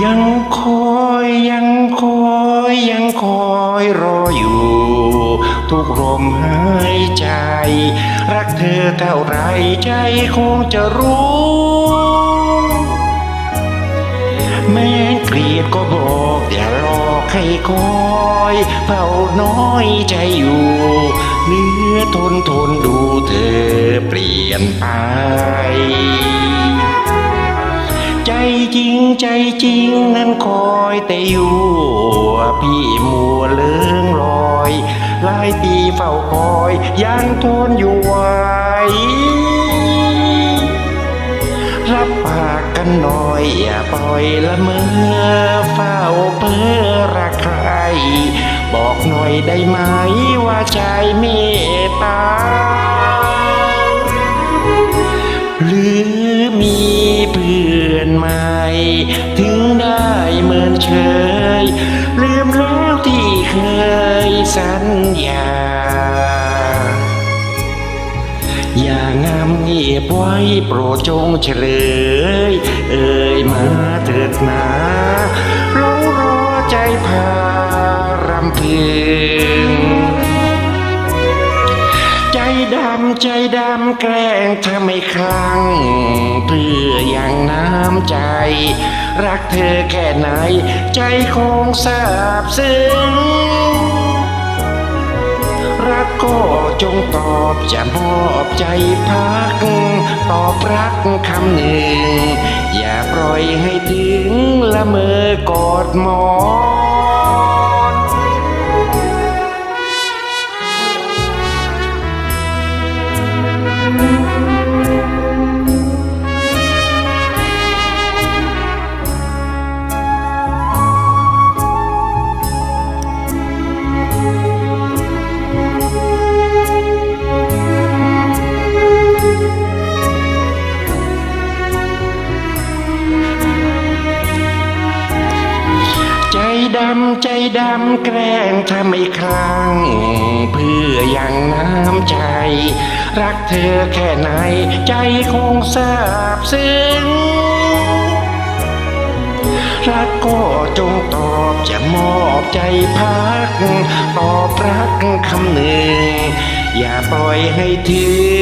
ยังคอยยังคอยยังคอยรออยู่ ทุกลมหายใจ รักเธอเท่าไรใจคงจะรู้ แม้เกลียดก็บอกอย่าหลอให้คอยเฝ้าน้อยใจอยู่เนื้อทนทนดูเธอเปลี่ยนไป ใจจริงนั้นคอยแต่อยู่พี่มัวเลื่องลอยหลายปีเฝ้าคอยยังทนอยู่ไหวรับปากกันหน่อยอย่าปล่อยละเมอเฝ้าเพ้อรักใคร บอกหน่อยได้ไหมว่าใจเม ถึงได้เหมือนเชยลืมแล้วที่เคยสัญญา อย่างามเงียบไว้โปรดจงเฉลย เอ่ยมาเถิดนาลงรอใจพารำเพึง ใจดำแกล้งทำให้คลั่งเพื่ออย่างน้ำใจ รักเธอแค่ไหน ใจคงทราบซึ้งรักก็จงตอบจะมอบใจพัก ตอบรักคำหนึ่ง อย่าปล่อยให้ถึงละเมอกอดหมอำใจดำแกล้งทำให้คลั่งเพื่ออย่างน้ำใจ รักเธอแค่ไหนใจคงทราบซึ้งรักก็จงตอบจะมอบใจพัก ตอบรักคำหนึ่ง อย่าปล่อยให้ถึง